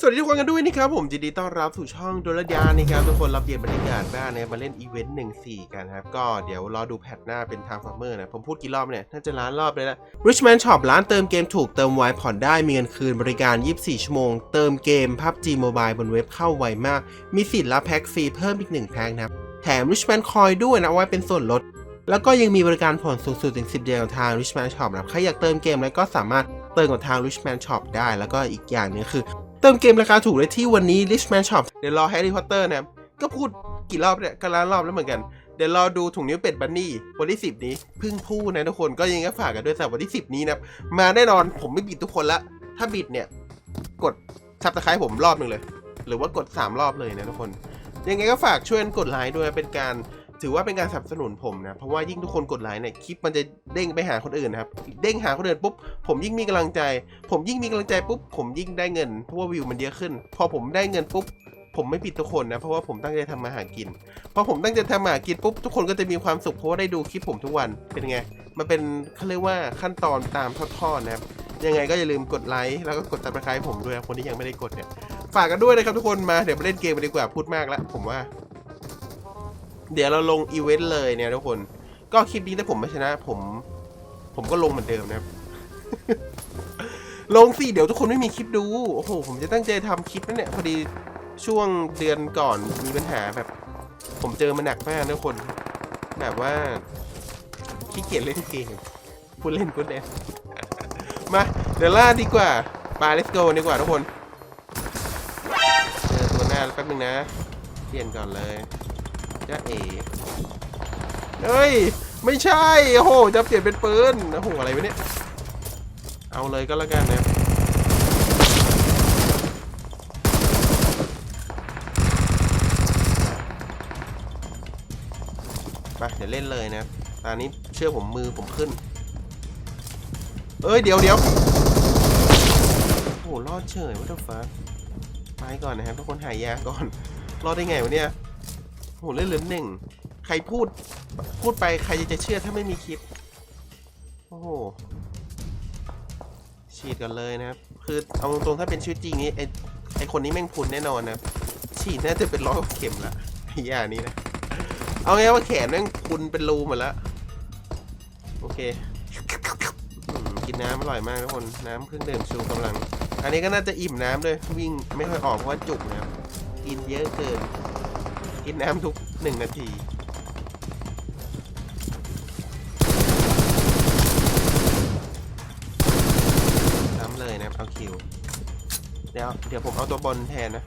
สวัสดีทุกคนกันด้วยนะครับผมยินดีต้อนรับสู่ช่องโดลยานะครับทุกคนรับเปลี่ยนบรรยากาศบ้างนะมาเล่นอีเวนต์หนึ่งสี่กันครับ ก็เดี๋ยวรอดูแพทหน้าเป็นทางฟาร์มเมอร์นะ ผมพูดกี่รอบเนี่ย น่าจะล้านรอบเลยนะ Richman Shop ร้านเติมเกมถูกเติมไวผ่อนได้มีเงินคืนบริการ 24 ชั่วโมง เติมเกม PUBG Mobile บนเว็บเข้าไวมาก มีสิทธิ์รับแพ็กฟรีเพิ่มอีก1แพ็กนะครับแถม Richman Coin ด้วยนะเอาไว้เป็นส่วนลดแล้วก็ยังมีบริการผ่อนสูงสุดถึง 10 เดือนทาง Richman Shop นะใครอยากเติมเกมแล้วก็สามารถเติมกับทาง Richman Shop ได้ แล้วก็อีกอย่างนึงคือ เติมเกมราคาถูกเลยที่วันนี้ Richman Shop เดี๋ยวรอ Harry Potter นะครับก็พูดกี่รอบเนี่ยก็ล้านรอบแล้วเหมือนกัน เดี๋ยวรอดูถุงนิ้วเป็ดบันนี่วันที่ 10 นี้เพึ่งพูดนะทุกคนก็ยังไงฝากกันด้วยสำหรับวันที่ 10 นี้นะมาแน่นอนผมไม่บิดทุกคนละ ถ้าบิดเนี่ย กดซับสไครต์ผมรอบหนึ่งเลย หรือว่ากด 3 รอบเลยนะทุกคน ยังไงก็ฝากช่วยกดไลค์ด้วยเป็นการ ถือว่าเป็นการสนับสนุนผมนะ เพราะว่ายิ่งทุกคนกดไลค์เนี่ยคลิปมันจะเด้งไปหาคนอื่นนะครับ เด้งหาคนอื่นปุ๊บผมยิ่งมีกำลังใจ ผมยิ่งมีกำลังใจปุ๊บผมยิ่งได้เงินเพราะว่าวิวมันเยอะขึ้น พอผมได้เงินปุ๊บผมไม่ผิดทุกคนนะเพราะว่าผมตั้งใจทำมาหากินพอผมตั้งใจทำมาหากินปุ๊บทุกคนก็จะมีความสุขเพราะว่าได้ดูคลิปผมทุกวันเป็นไงมันเป็นเขาเรียกว่าขั้นตอนตามทอดๆนะครับยังไงก็อย่าลืมกดไลค์แล้วก็กดติดตามผมด้วยคนที่ยังไม่ได้กดเนี่ยฝากกันด้วยนะครับทุกคนมาเดี๋ยวมาเล่นเกมกันดีกว่าพูดมากแล้วผมว่า เดี๋ยวเราลงอีเวนต์เลยเนี่ยทุกคน ก็คลิปนี้ถ้าผมไม่ชนะ ผม ผมก็ลงเหมือนเดิมนะครับ ลงสิเดี๋ยวทุกคนไม่มีคลิปดู โอ้โห ผมจะตั้งใจทำคลิปนั่นเนี่ยพอดีช่วงเดือนก่อนมีปัญหาแบบ ผมเจอมาหนักมากทุกคน แบบว่าขี้เกียจเล่นเกมพูดเล่นพูดเล่นมาเดี๋ยวล่าดีกว่าไป let's go ดีกว่าทุกคนเจอตัวหน้าแป๊บนึงนะ เปลี่ยนก่อนเลย จ้าเอเฮ้ย ไม่ใช่ โอ้โห จะเปลี่ยนเป็นปืน โอ้โห อะไรวะเนี่ย เอาเลยก็แล้วกันนะไปเดี๋ยวเล่นเลยนะตอนนี้เชื่อผมมือผมขึ้น เอ้ย เดี๋ยวเดี๋ยวโอ้โห รอดเฉยวัตถุฟ้าไปก่อนนะครับทุกคนหายยาก่อน รอดได้ไงวะเนี่ย โหเล่นเลือหนึ่งใครพูดพูดไปใครจะเชื่อถ้าไม่มีคลิป โอ้โหฉีดกันเลยนะครับ คือเอาตรงๆถ้าเป็นชีวิตจริงนี้ไอไอคนนี้แม่งพุนแน่นอนนะฉีดน่าจะเป็นร้อยกว่าเข็มละไอ้ยานี้นะ เอาไงว่าแขนแม่งพุนเป็นรูหมดแล้วโอเคอกินน้ำอร่อยมากทุกคนน้ำเครื่องดื่มชูกำลัง อันนี้ก็น่าจะอิ่มน้ำด้วยวิ่งไม่ค่อยออกเพราะว่าจุกนะครับกินเยอะเกิน กินน้ำทุกหนึ่งนาที น้ำเลยนะครับเอาคิว เดี๋ยวเดี๋ยวผมเอาตัวบนแทนนะ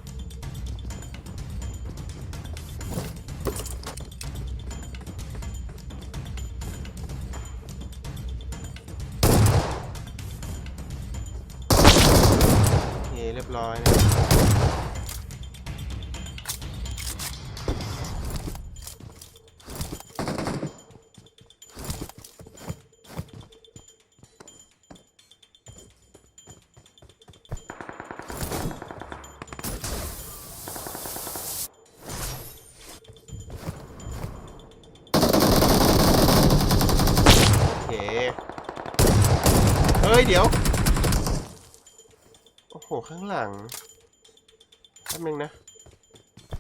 ดี๋ยว โอ้โห ข้างหลังแป๊บนึงนะ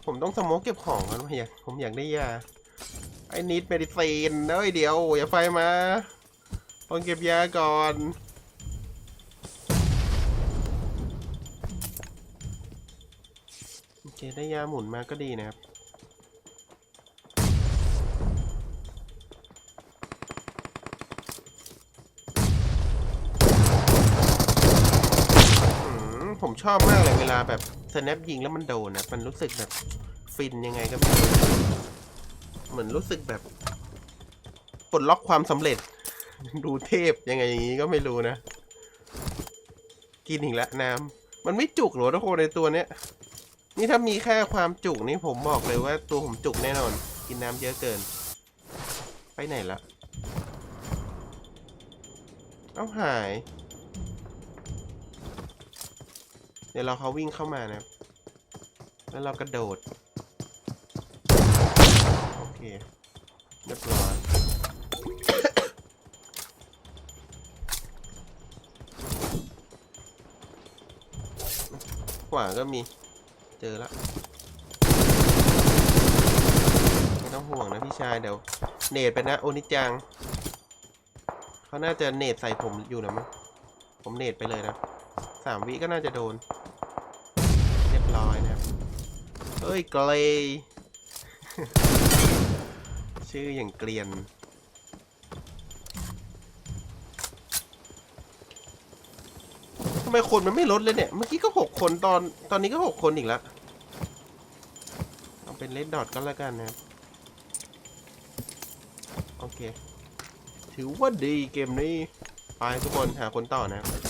ผมต้องสโมกเก็บของก่อนผมอยากผมอยากได้ยา ไอ้นิดเมดิซีนเฮ้ยเดี๋ยว อย่าไฟมา ต้องเก็บยาก่อน โอเค ได้ยาหมุนมาก็ดีนะครับ ผมชอบมากเลยเวลาแบบสแนปยิงแล้วมันโดนนะมันรู้สึกแบบฟินยังไงก็ไม่รู้เหมือนรู้สึกแบบปลดล็อกความสำเร็จ ดูเทพยังไงอย่างนี้ก็ไม่รู้นะ กินอีกแล้วน้ำมันไม่จุกหรอทุกคนในตัวเนี้ย นี่ถ้ามีแค่ความจุกนี่ผมบอกเลยว่าตัวผมจุกแน่นอน กินน้ำเยอะเกิน ไปไหนละ เอาหาย เดี๋ยวเราเขาวิ่งเข้ามานะแล้วเรากระโดด โอเคเรียบร้อยขวาก็มี เจอละไม่ต้องห่วงนะพี่ชายเดี๋ยว เนตไปนะ โอนิจังเขาน่าจะเนตใส่ผมอยู่นะมั้งผมเนตไปเลยนะสามวิก็น่าจะโดน ร้อยนะครับ เฮ้ยเกรย์ชื่ออย่างเกลียน ทำไมคนมันไม่ลดเลยเนี่ย เมื่อกี้ก็หกคนตอน ตอนนี้ก็หกคนอีกแล้วเอาเป็นเลดดอทก็แล้วกันนะครับ โอเค ถือว่าดีเกมนี้ ไปทุกคนหาคนต่อนะครับ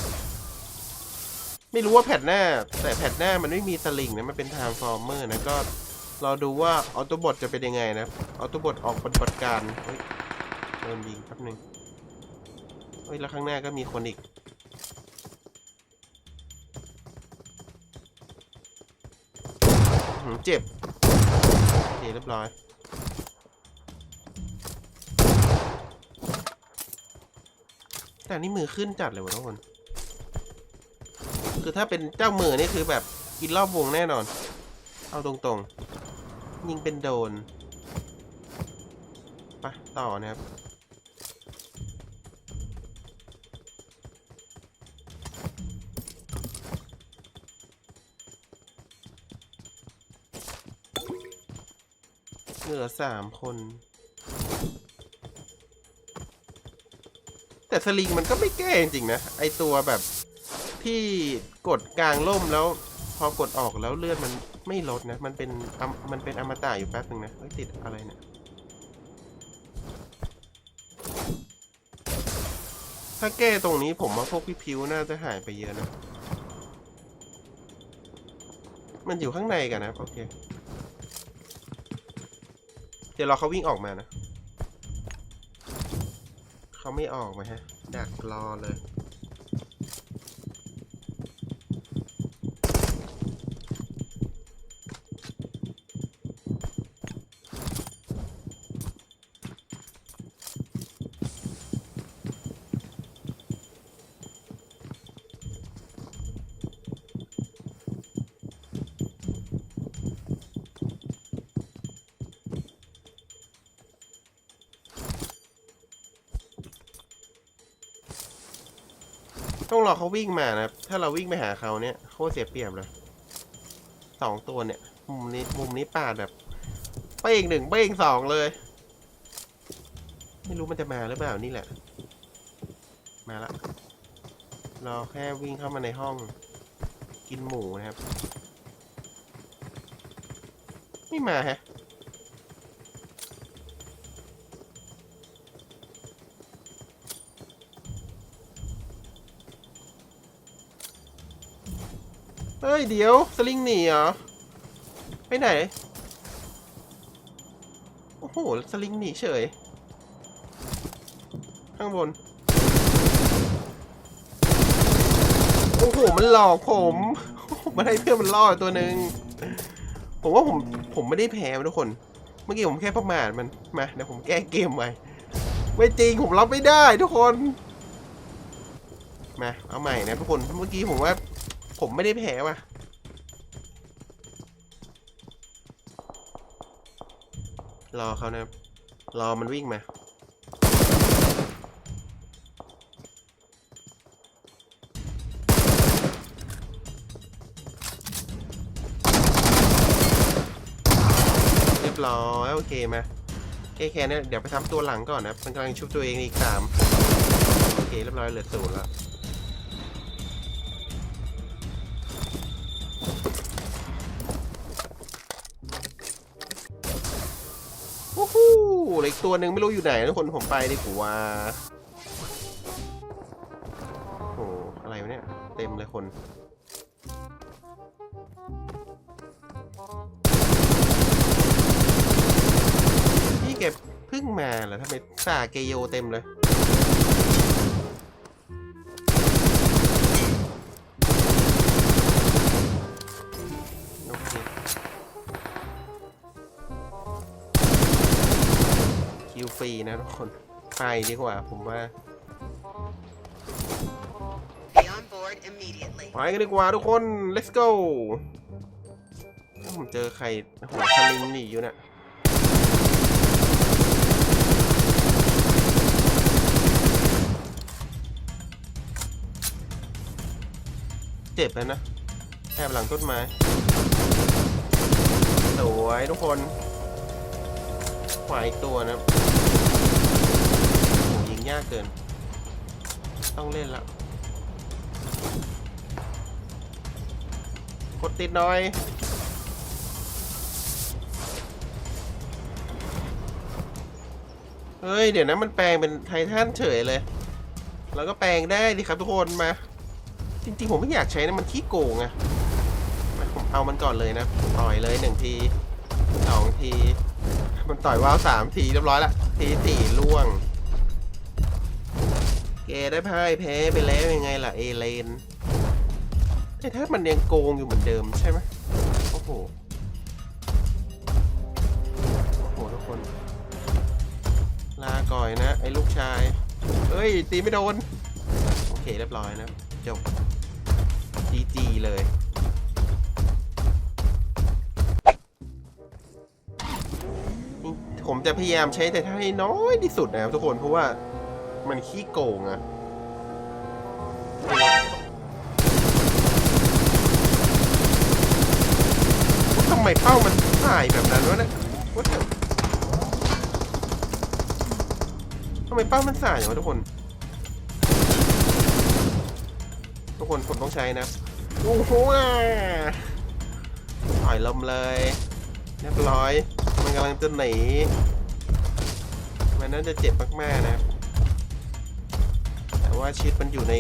ไม่รู้ว่าแพทหน้า แต่แพทหน้ามันไม่มีสลิงนะมันเป็นทางฟอร์เมอร์นะก็เรอดูว่าออโตบอทจะเป็นยังไงนะออโตบอทออกปฏิบัติการเฮ้ยโดนยิงแป๊บหนึ่งเฮ้ยแล้วข้างหน้าก็มีคนอีกหืมเจ็บโอเคเรียบร้อยแต่นี่มือขึ้นจัดเลยวะทุกคน คือถ้าเป็นเจ้ามือนี่คือแบบกินรอบวงแน่นอน เอาตรงๆ ยิงเป็นโดนไปต่อนะครับเหลือสามคน แต่สลิงมันก็ไม่แก้จริงๆนะ ไอตัวแบบ ที่กดกลางล่มแล้วพอกดออกแล้วเลือดมันไม่ลดนะ มันเป็นอมมันเป็นอมตะอยู่แป๊บหนึ่งนะเฮ้ยติดอะไรเนี่ยถ้าแก้ตรงนี้ผมว่าพวกพี่พิวน่าจะหายไปเยอะนะ มันอยู่ข้างในกันนะโอเค เดี๋ยวรอเขาวิ่งออกมานะ เขาไม่ออกมาฮะ ดักรอเลย ต้องรอเขาวิ่งมานะถ้าเราวิ่งไปหาเขาเนี่ยโคตรเสียเปรียบเลยสองตัวเนี่ย มุมนี้มุมนี้ปาดแบบเป้งหนึ่งเป้งสองเลย ไม่รู้มันจะมาหรือเปล่านี่แหละ มาละรอแค่วิ่งเข้ามาในห้อง กินหมูนะครับ ไม่มาฮะ เฮ้ย เดี๋ยว สลิงหนีเหรอ ไปไหน โอ้โห สลิงหนีเฉย ข้างบน โอ้โห มันหลอกผมมันให้เพื่อนมันล่อตัวหนึ่งผมว่าผม ผมไม่ได้แพ้ทุกคน เมื่อกี้ผมแค่ประมาทมัน มาเดี๋ยวผมแก้เกมใหม่ไม่จริงผมรับไม่ได้ทุกคน มา เอาใหม่นะทุกคน เมื่อกี้ผมว่า ผมไม่ได้แพ้ว่ะรอเขานะครับรอมันวิ่งมา เรียบร้อยโอเคมาแค่แค่นี้เดี๋ยวไปทำตัวหลังก่อนนะมันกำลังชุบตัวเองอีกสามโอเคเรียบร้อยเหลือศูนย์แล้ว ตัวหนึ่งไม่รู้อยู่ไหนทุกคนผมไปดีกว่าโอ้โหอะไรวะเนี่ย เต็มเลยคนพี่เก็บพึ่งมาเหรอทำไมสาเกโยเต็มเลย ฟรีนะทุกคน ไปดีกว่าผมว่า Be on board immediately. ไปกันดีกว่าทุกคน let's go ถ้าผมเจอใครโอ้โหสลิงหนีอยู่เนี่ยเจ็บแล้วนะแอบหลังต้นไม้ สวยทุกคน ขวาอีกตัวนะโอ้โหยิงยากเกิน ต้องเล่นละกดติดหน่อยเฮ้ย เดี๋ยวนะมันแปลงเป็นไททันเฉยเลย แล้วก็แปลงได้ดิครับทุกคนมา จริงๆ ผมไม่อยากใช้นะมันขี้โกงอะมาผมเอามันก่อนเลยนะ ต่อยเลยหนึ่งทีสองที มันต่อยว้าวสามทีเรียบร้อยละทีสี่ล่วง เกได้พ่ายแพ้ไปแล้วยังไงล่ะเอเลนไอ้ถ้ามันยังโกงอยู่เหมือนเดิมใช่ไหมโอ้โหโอ้โหทุกคน ลาก่อยนะ ไอ้ลูกชายเฮ้ย ตีไม่โดน โอเคเรียบร้อยนะ จบ GG เลย ผมจะพยายามใช้แต่ถ้าให้น้อยที่สุดนะครับทุกคนเพราะว่ามันขี้โกงอะทำไมเป้ามันถ่ายแบบนั้นวะเนี่ยทำไมเป้ามันสายอย่างวะทุกคน ทุกคนผมต้องใช้นะ โอ้โหอะต่อยลมเลย เรียบร้อย กำลังจะหนีมันน่าจะเจ็บมากๆนะครับแต่ว่าชิดมันอยู่ใน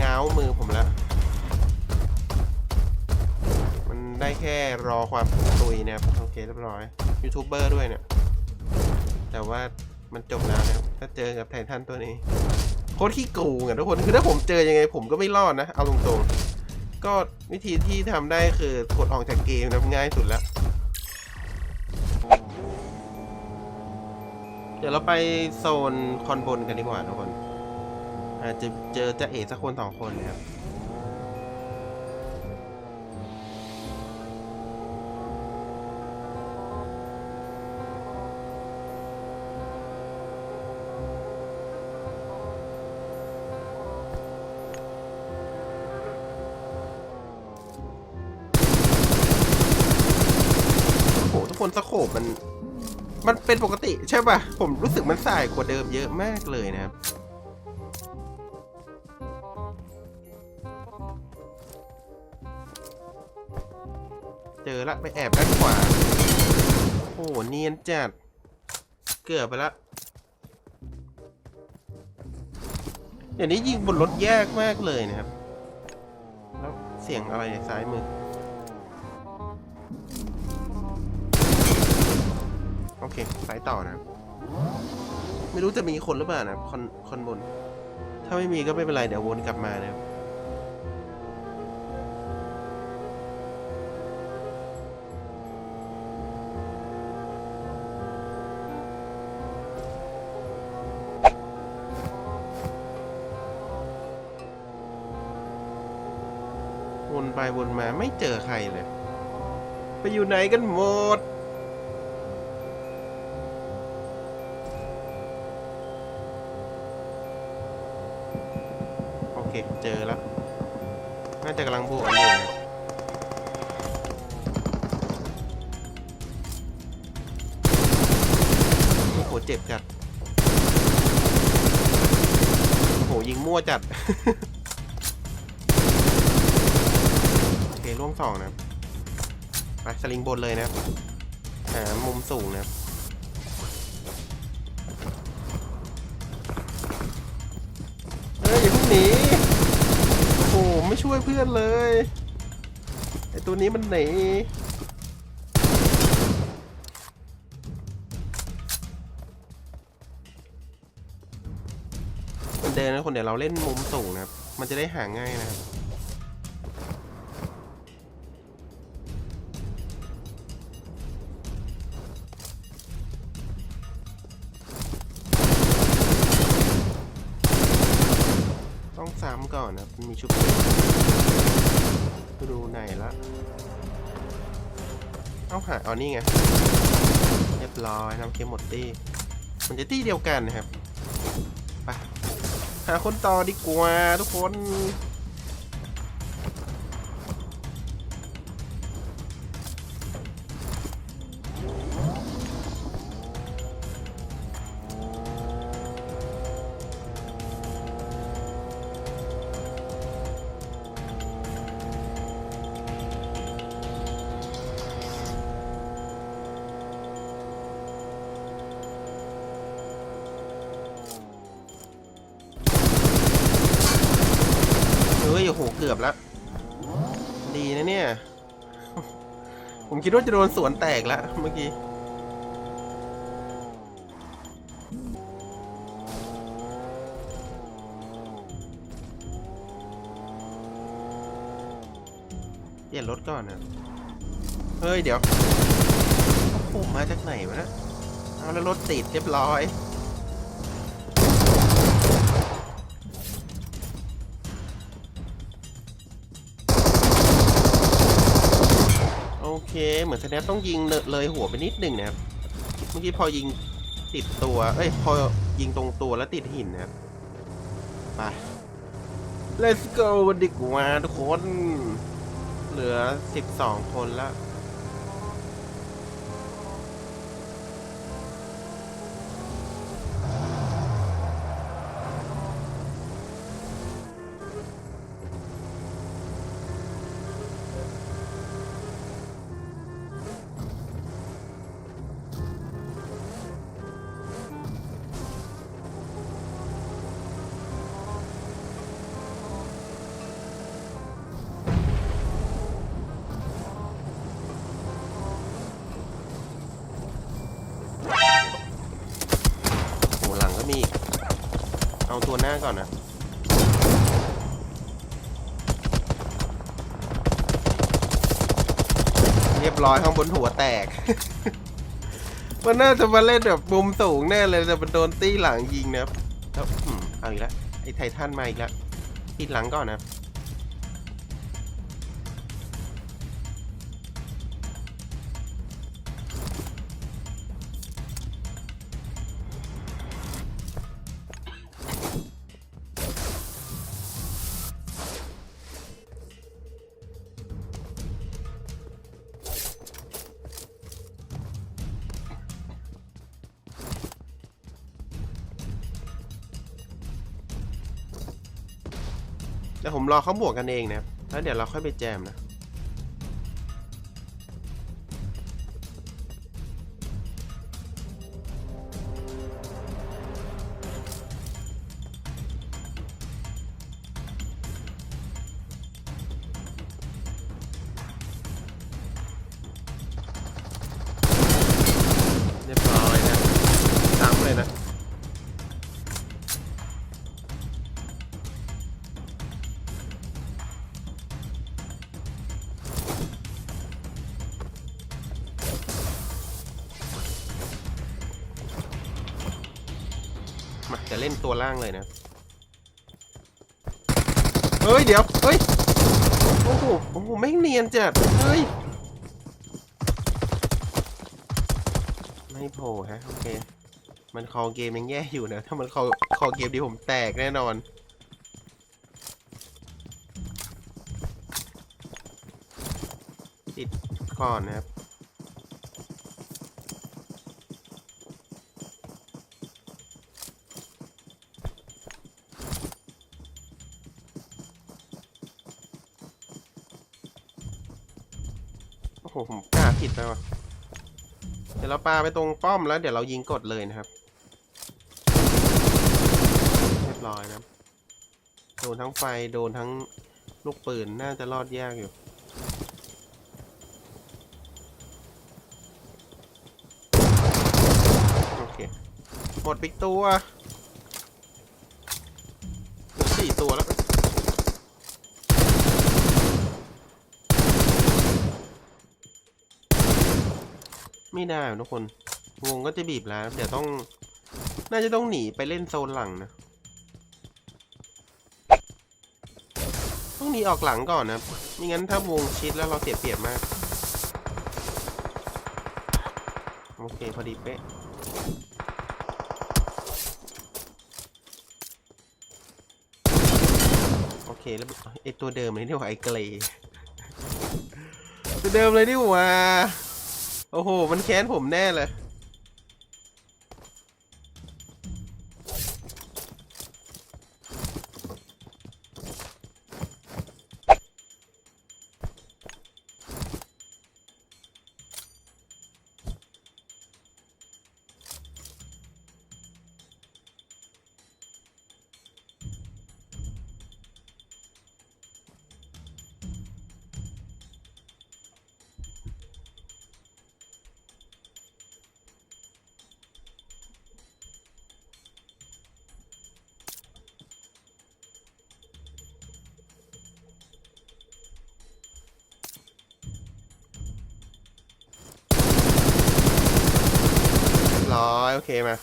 ง้าวมือผมแล้ว มันได้แค่รอความตุยนะครับโอเคเรียบร้อยยูทูบเบอร์ด้วยเนี่ยแต่ว่ามันจบแล้วนะครับถ้าเจอกับไททันตัวนี้โคตรขี้โกงอะทุกคนคือถ้าผมเจอยังไงผมก็ไม่รอดนะ เอาตรงๆ ก็วิธีที่ทำได้คือกดออกจากเกมนะง่ายสุดแล้ว เดี๋ยวเราไปโซนคอนบนกันดีกว่าทุกคน อาจจะเจอจะเอกสักคนสองคนนะครับ มันเป็นปกติใช่ป่ะ ผมรู้สึกมันสายกว่าเดิมเยอะมากเลยนะครับ เจอละไปแอบด้านขวา โอ้โหเนียนจัด เกือบไปละเดี๋ยวนี้ยิงบนรถยากมากเลยนะครับ แล้วเสียงอะไรในซ้ายมือ โอเคสายต่อนะไม่รู้จะมีคนหรือเปล่านะคนคนบน ถ้าไม่มีก็ไม่เป็นไร เดี๋ยววนกลับมานะครับวนไปวนมาไม่เจอใครเลย ไปอยู่ไหนกันหมด เคเจอแล้ว น่าจะกำลังบวกอยู่นะโอ้โหเจ็บจัด โอ้โหยิงมั่วจัด โอเคล่วงสองนะครับไปสลิงบนเลยนะครับหามุมสูงนะครับเอ้ยอย่าเพิ่งหนี ผมไม่ช่วยเพื่อนเลย ไอตัวนี้มันหนีมันเดินนะคนเดี๋ยวเราเล่นมุมสูงนะครับ มันจะได้หาง่ายนะครับำก่อนนะมีชุบดูไหนละเอาหาเอานี่ไง เรียบร้อยน้ำเค็มหมดตี้ มันจะตี้เดียวกันนะครับ ไป หาคนต่อดีกว่าทุกคน แล้วดีนะเนี่ย ผมคิดว่าจะโดนสวนแตกแล้วเมื่อกี้ เปลี่ยนรถก่อนนะเฮ้ย เดี๋ยวโอ้มาจากไหนวะนะ เอาแล้วรถติดเรียบร้อย เค เหมือนสแนปต้องยิงเลยหัวไปนิดหนึ่งนะครับ เมื่อกี้พอยิงติดตัว เอ้ย พอยิงตรงตัวแล้วติดหินนะครับ ไป let's go กันดีกว่าทุกคน เหลือ 12 คนแล้ว ตัวหน้าก่อนนะเรียบร้อยข้างบนหัวแตก มันน่าจะมาเล่นแบบมุมสูงแน่เลยแต่มันโดนตี้หลังยิงนะครับแล้วอืมเอาอีกแล้วไอ้ไททันมาอีกแล้วปิดหลังก่อนนะ ครับเดี๋ยวผมรอเขาบวกกันเองนะครับแล้วเดี๋ยวเราค่อยไปแจมนะ เล่นตัวล่างเลยนะ เฮ้ย เดี๋ยว เฮ้ย โอ้โห โอ้โห ไม่งเนียนจัด เฮ้ย ไม่โผล่ฮะ โอเค มันคอเกมยังแย่อยู่นะ ถ้ามันคอคอเกมดีผมแตกแน่นอน ติดก่อนนะครับ โอ้โหผมกล้าผิดไปว่ะ เดี๋ยวเราปาไปตรงป้อมแล้วเดี๋ยวเรายิงกดเลยนะครับ เรียบร้อยนะ โดนทั้งไฟโดนทั้งลูกปืนน่าจะรอดยากอยู่โอเคหมดไปอีกตัวสี่ตัวแล้ว ไม่ได้อทุกคน วงก็จะบีบแล้ว เดี๋ยวต้อง น่าจะต้องหนีไปเล่นโซนหลังนะ ต้องหนีออกหลังก่อนนะ ไม่งั้นถ้าวงชิดแล้วเราเสียเปรียบมาก โอเค พอดีเป๊ะโอเคแล้วไอตัวเดิมเลยนี่หว่าไอเกรย์ตัวเดิมเลยนี่หว่า โอ้โห มันแค้นผมแน่เลย เคมา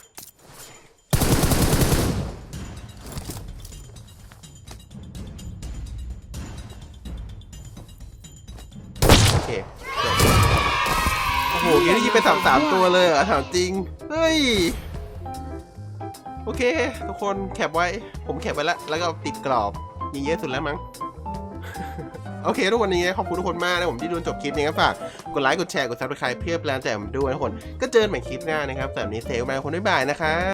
โอเคจบโอ้โหเกมนี้ยิงไปสามสามตัวเลยเหรอถามจริง เฮ้ย โอเค ทุกคนแคปไว้ ผมแคปไว้แล้ว แล้วก็ติดกรอบ ยิงเยอะสุดแล้วมั้ง โอเค ทุกวันนี้ขอบคุณทุกคนมากนะผมที่ดูจบคลิปนี้ครับฝากกดไลค์กดแชร์กดซับสไครป์เพื่อแปลนแรงใจผมด้วยนะทุกคนก็เจอกันใหม่คลิปหน้านะครับสำหรับนนี้เซลมาคนบ๊ายบายนะครับ